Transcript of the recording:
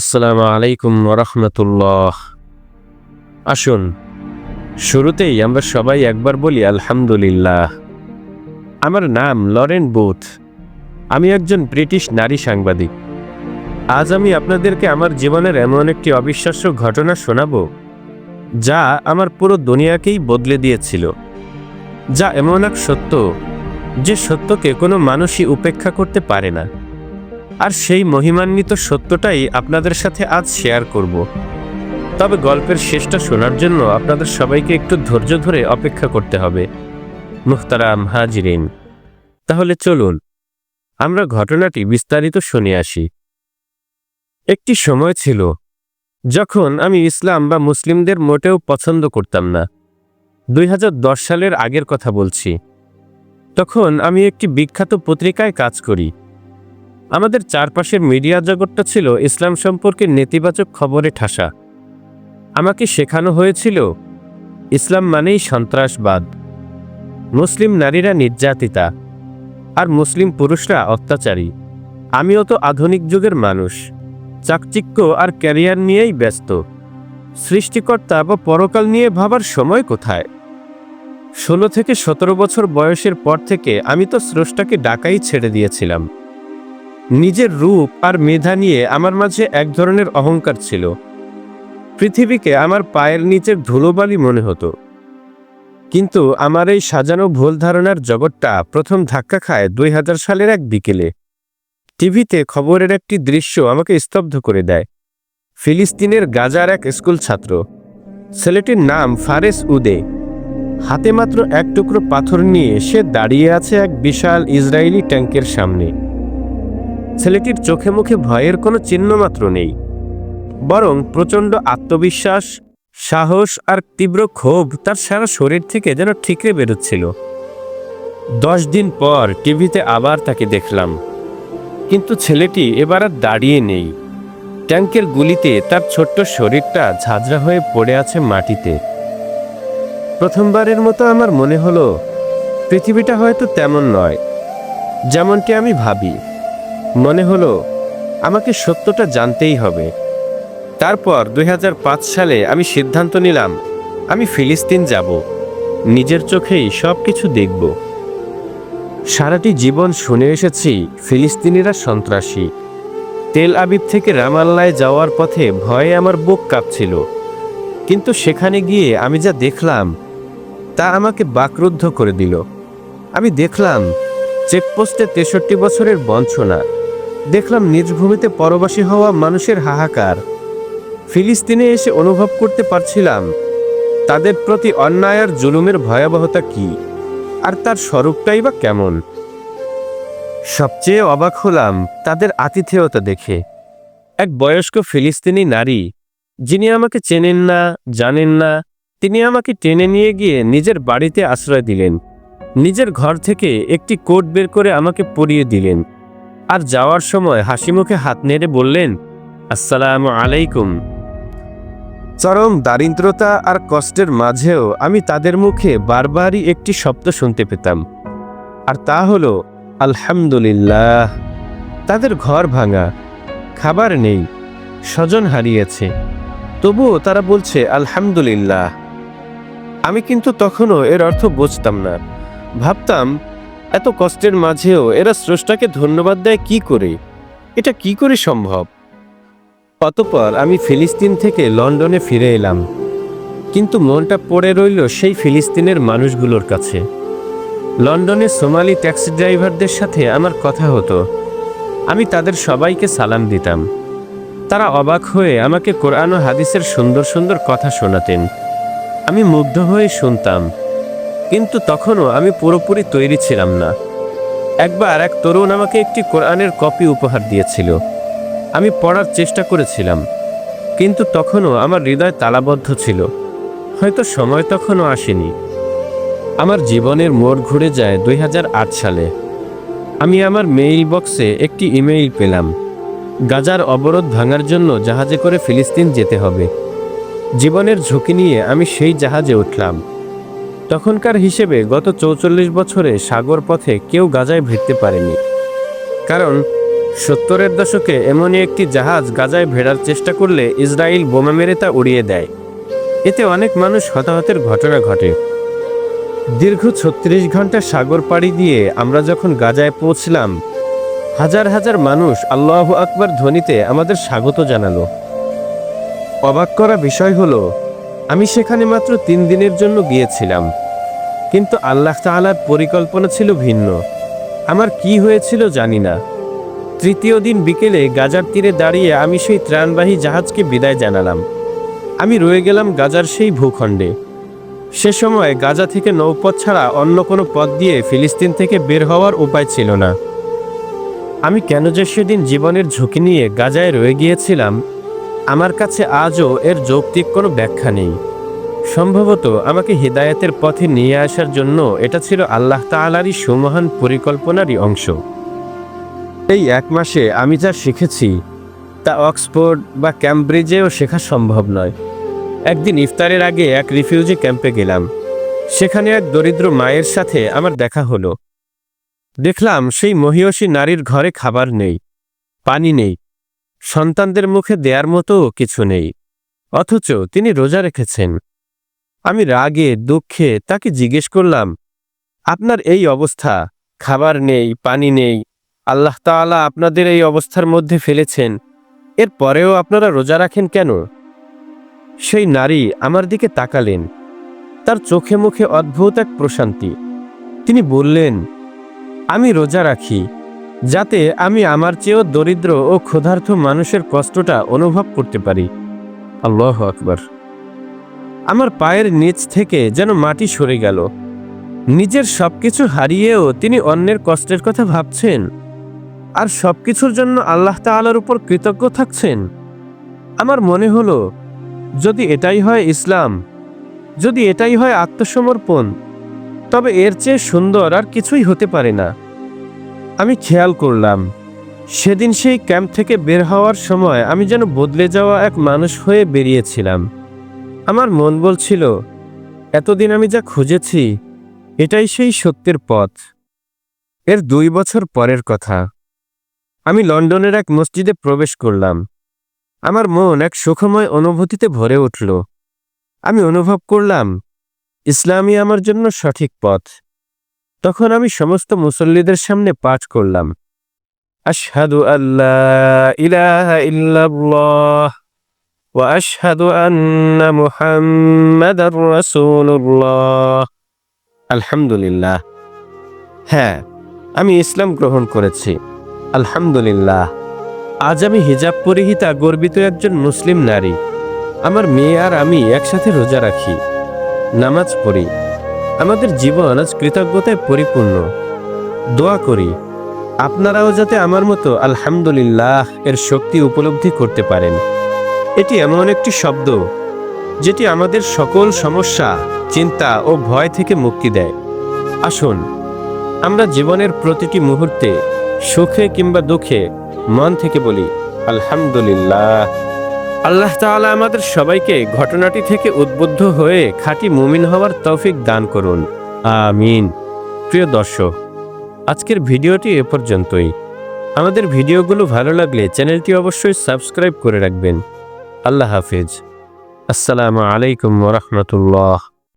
আসসালামু আলাইকুম রহমতুল্লাহ আসুন, শুরুতেই আমরা সবাই একবার বলি আলহামদুলিল্লাহ। আমার নাম লরেন বুথ। আমি একজন ব্রিটিশ নারী সাংবাদিক। আজ আমি আপনাদেরকে আমার জীবনের এমন একটি অবিশ্বাস্য ঘটনা শোনাব, যা আমার পুরো দুনিয়াকেই বদলে দিয়েছিল। যা এমন এক সত্য, যে সত্যকে কোনো মানুষই উপেক্ষা করতে পারে না। আর সেই মহিমান্বিত সত্যটাই আপনাদের সাথে আজ শেয়ার করব। তবে গল্পের শেষটা শোনার জন্য আপনাদের সবাইকে একটু ধৈর্য ধরে অপেক্ষা করতে হবে। মুখতারাম হাজিরিন, তাহলে চলুন, আমরা ঘটনাটি বিস্তারিত শুনে আসি। একটি সময় ছিল, যখন আমি ইসলাম বা মুসলিমদের মোটেও পছন্দ করতাম না। দুই হাজার দশ সালের আগের কথা বলছি। তখন আমি একটি বিখ্যাত পত্রিকায় কাজ করি। আমাদের চারপাশের মিডিয়া জগৎটা ছিল ইসলাম সম্পর্কে নেতিবাচক খবরে ঠাসা। আমাকে শেখানো হয়েছিল, ইসলাম মানেই সন্ত্রাসবাদ। মুসলিম নারীরা নির্যাতিতা, আর মুসলিম পুরুষরা অত্যাচারী। আমিও তো আধুনিক যুগের মানুষ। চাকচিক্য আর ক্যারিয়ার নিয়েই ব্যস্ত। সৃষ্টিকর্তা বা পরকাল নিয়ে ভাবার সময় কোথায়? ষোলো থেকে সতেরো বছর বয়সের পর থেকে আমি তো স্রষ্টাকে ডাকাই ছেড়ে দিয়েছিলাম। নিজের রূপ আর মেধা নিয়ে আমার মাঝে এক ধরনের অহংকার ছিল। পৃথিবীকে আমার পায়ের নিচের ধুলোবালি মনে হতো। কিন্তু আমার এই সাজানো ভুল ধারণার জগৎটা প্রথম ধাক্কা খায় দুই হাজার সালের এক বিকেলে। টিভিতে খবরের একটি দৃশ্য আমাকে স্তব্ধ করে দেয়। ফিলিস্তিনের গাজার এক স্কুল ছাত্র। ছেলেটির নাম ফারেস উদে। হাতে মাত্র এক টুকরো পাথর নিয়ে সে দাঁড়িয়ে আছে এক বিশাল ইসরায়েলি ট্যাঙ্কের সামনে। ছেলেটির চোখে মুখে ভয়ের কোনো চিহ্ন মাত্র নেই, বরং প্রচণ্ড আত্মবিশ্বাস, সাহস আর তীব্র ক্ষোভ তার সারা শরীর থেকে যেন ঠিকরে বেরোচ্ছিল। দশ দিন পর টিভিতে আবার তাকে দেখলাম, কিন্তু ছেলেটি এবার আর দাঁড়িয়ে নেই। ট্যাঙ্কের গুলিতে তার ছোট্ট শরীরটা ঝাঁঝরা হয়ে পড়ে আছে মাটিতে। প্রথমবারের মতো আমার মনে হলো, পৃথিবীটা হয়তো তেমন নয়, যেমনটি আমি ভাবি। মনে হলো, আমাকে সত্যটা জানতেই হবে। তারপর দুই হাজার পাঁচ সালে আমি সিদ্ধান্ত নিলাম, আমি ফিলিস্তিন যাব। নিজের চোখেই সব কিছু দেখব। সারাটি জীবন শুনে এসেছি, ফিলিস্তিনিরা সন্ত্রাসী। তেল আবিব থেকে রামাল্লায় যাওয়ার পথে ভয়ে আমার বুক কাঁপছিল। কিন্তু সেখানে গিয়ে আমি যা দেখলাম, তা আমাকে বাকরুদ্ধ করে দিল। আমি দেখলাম, চেকপোস্টে তেষট্টি বছরের বঞ্চনা। দেখলাম নিজ ভূমিতে পরবাসী হওয়া মানুষের হাহাকার। ফিলিস্তিনে এসে অনুভব করতে পারছিলাম, তাদের প্রতি অন্যায় আর জুলুমের ভয়াবহতা কি, আর তার স্বরূপটাই বা কেমন। সবচেয়ে অবাক হলাম তাদের আতিথেয়তা দেখে। এক বয়স্ক ফিলিস্তিনি নারী, যিনি আমাকে চেনেন না, জানেন না, তিনি আমাকে টেনে নিয়ে গিয়ে নিজের বাড়িতে আশ্রয় দিলেন। নিজের ঘর থেকে একটি কোট বের করে আমাকে পরিয়ে দিলেন। আর যাওয়ার সময় হাসি মুখে হাত নেড়ে বললেন, আসসালামু আলাইকুম। চরম দারিদ্রতা আর কষ্টের মাঝেও আমি তাদের মুখে বারবারই একটি শব্দ শুনতে পেতাম। আর তা হলো, আলহামদুলিল্লাহ, তাদের ঘর ভাঙা, খাবার নেই, স্বজন হারিয়েছে। তবুও তারা বলছে, আলহামদুলিল্লাহ। আমি কিন্তু তখনও এর অর্থ বুঝতাম না। ভাবতাম এত কষ্টের মাঝেও এরা স্রষ্টাকে ধন্যবাদ দেয় কি করে? এটা কি করে সম্ভব? অতপর আমি ফিলিস্তিন থেকে লন্ডনে ফিরে এলাম। কিন্তু মনটা পড়ে রইল সেই ফিলিস্তিনের মানুষগুলোর কাছে। লন্ডনে সোমালি ট্যাক্সি ড্রাইভারদের সাথে আমার কথা হতো। আমি তাদের সবাইকে সালাম দিতাম। তারা অবাক হয়ে আমাকে কোরআন ও হাদিসের সুন্দর সুন্দর কথা শোনাতেন। আমি মুগ্ধ হয়ে শুনতাম। কিন্তু তখনও আমি পুরোপুরি তৈরি ছিলাম না। একবার এক তরুণ আমাকে একটি কোরআনের কপি উপহার দিয়েছিল। আমি পড়ার চেষ্টা করেছিলাম, কিন্তু তখনও আমার হৃদয় তালাবদ্ধ ছিল। হয়তো সময় তখনও আসেনি। আমার জীবনের মোড় ঘুরে যায় দুই হাজার আট সালে। আমি আমার মেইল বক্সে একটি ইমেইল পেলাম, গাজার অবরোধ ভাঙার জন্য জাহাজে করে ফিলিস্তিন যেতে হবে। জীবনের ঝুঁকি নিয়ে আমি সেই জাহাজে উঠলাম। তখনকার হিসেবে গত চৌচল্লিশ বছরে সাগর পথে কেউ গাজায় ভিড়তে পারেনি। কারণ সত্তরের দশকে এমনই একটি জাহাজ গাজায় ভেড়ার চেষ্টা করলে ইসরায়েল বোমা মেরে তা উড়িয়ে দেয়। এতে অনেক মানুষ হতাহতের ঘটনা ঘটে। দীর্ঘ ছত্রিশ ঘণ্টা সাগর পাড়ি দিয়ে আমরা যখন গাজায় পৌঁছলাম, হাজার হাজার মানুষ আল্লাহ আকবার ধ্বনিতে আমাদের স্বাগত জানালো। অবাক করা বিষয় হলো আমি সেখানে মাত্র তিন দিনের জন্য গিয়েছিলাম। কিন্তু আল্লাহ তাআলার পরিকল্পনা ছিল ভিন্ন। আমার কি হয়েছিল জানি না। তৃতীয় দিন বিকেলে গাজার তীরে দাঁড়িয়ে আমি সেই ত্রাণবাহী জাহাজকে বিদায় জানালাম। আমি রয়ে গেলাম গাজার সেই ভূখণ্ডে। সে সময় গাজা থেকে নৌপথ ছাড়া অন্য কোনো পথ দিয়ে ফিলিস্তিন থেকে বের হওয়ার উপায় ছিল না। আমি কেন যে সেদিন জীবনের ঝুঁকি নিয়ে গাজায় রয়ে গিয়েছিলাম আমার কাছে আজও এর যৌক্তিক কোনো ব্যাখ্যা নেই। সম্ভবত আমাকে হিদায়াতের পথে নিয়ে আসার জন্য এটা ছিল আল্লাহ তাআলারই সুমহান পরিকল্পনারই অংশ। এই এক মাসে আমি যা শিখেছি তা অক্সফোর্ড বা ক্যামব্রিজেও শেখা সম্ভব নয়। একদিন ইফতারের আগে এক রিফিউজি ক্যাম্পে গেলাম। সেখানে এক দরিদ্র মায়ের সাথে আমার দেখা হলো। দেখলাম সেই মহিয়সী নারীর ঘরে খাবার নেই, পানি নেই সন্তানদের মুখে দেয়ার মতো কিছু নেই। অথচ তিনি রোজা রেখেছেন। আমি রাগে, দুঃখে তাকে জিজ্ঞেস করলাম, আপনার এই অবস্থা? খাবার নেই, পানি নেই। আল্লাহ তাআলা আপনাদের এই অবস্থার মধ্যে ফেলেছেন। এর পরেও আপনারা রোজা রাখেন কেন? সেই নারী আমার দিকে তাকালেন। তার চোখে মুখে অদ্ভুত এক প্রশান্তি। তিনি বললেন, আমি রোজা রাখি। যাতে আমি আমার চেয়েও দরিদ্র ও ক্ষুধার্ত মানুষের কষ্টটা অনুভব করতে পারি। আল্লাহ আকবার। আমার পায়ের নিচ থেকে যেন মাটি সরে গেল। নিজের সবকিছু হারিয়েও তিনি অন্যের কষ্টের কথা ভাবছেন। আর সবকিছুর জন্য আল্লাহ তাআলার উপর কৃতজ্ঞ থাকছেন। আমার মনে হলো, যদি এটাই হয় ইসলাম, যদি এটাই হয় আত্মসমর্পণ, তবে এর চেয়ে সুন্দর আর কিছুই হতে পারে না। আমি খেয়াল করলাম, সেদিন সেই ক্যাম্প থেকে বের হওয়ার সময় আমি যেন বদলে যাওয়া এক মানুষ হয়ে বেরিয়েছিলাম। আমার মন বলছিল, এতদিন আমি যা খুঁজেছি, এটাই সেই সত্যের পথ। এর দুই বছর পরের কথা। আমি লন্ডনের এক মসজিদে প্রবেশ করলাম। আমার মন এক সুখময় অনুভূতিতে ভরে উঠল। আমি অনুভব করলাম, ইসলামই আমার জন্য সঠিক পথ। তখন আমি সমস্ত মুসল্লিদের সামনে পাঠ করলাম। আশহাদু আল্লাহ ইলাহা ইল্লাল্লাহ আশহাদু আন্না আলহামদুলিল্লাহ। হ্যাঁ আমি ইসলাম গ্রহণ করেছি। আলহামদুলিল্লাহ। আজ আমি হিজাব পরিহিতা গর্বিত একজন মুসলিম নারী। আমার মেয়ে আর আমি একসাথে রোজা রাখি। নামাজ পড়ি। আমাদের জীবন আজ কৃতজ্ঞতায় পরিপূর্ণ। দোয়া করি, আপনারাও যাতে আমার মতো আলহামদুলিল্লাহ এর শক্তি উপলব্ধি করতে পারেন। এটি এমন একটি শব্দ, যেটি আমাদের সকল সমস্যা, চিন্তা ও ভয় থেকে মুক্তি দেয়। আসুন, আমরা জীবনের প্রতিটি মুহূর্তে সুখে কিংবা দুঃখে মন থেকে বলি, আলহামদুলিল্লাহ। আল্লাহ তাআলা আমাদের সবাইকে ঘটনাটি থেকে উদ্বুদ্ধ হয়ে খাঁটি মুমিন হওয়ার তৌফিক দান করুন। আমিন। প্রিয় দর্শক, আজকের ভিডিওটি এ পর্যন্তই। আমাদের ভিডিওগুলো ভালো লাগলে চ্যানেলটি অবশ্যই সাবস্ক্রাইব করে রাখবেন। আল্লাহ হাফিজ। আসসালামু আলাইকুম ওরহমতুল্লাহ